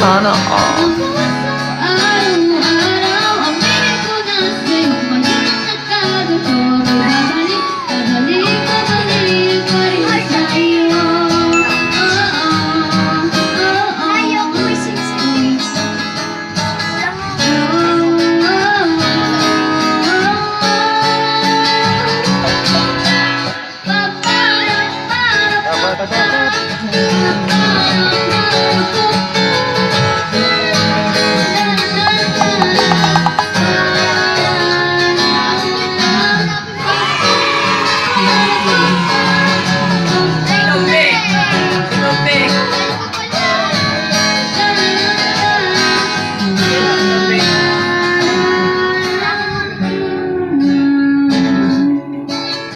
Sana all. Araw-araw Oh, oh, oh, oh Oh, oh, oh, oh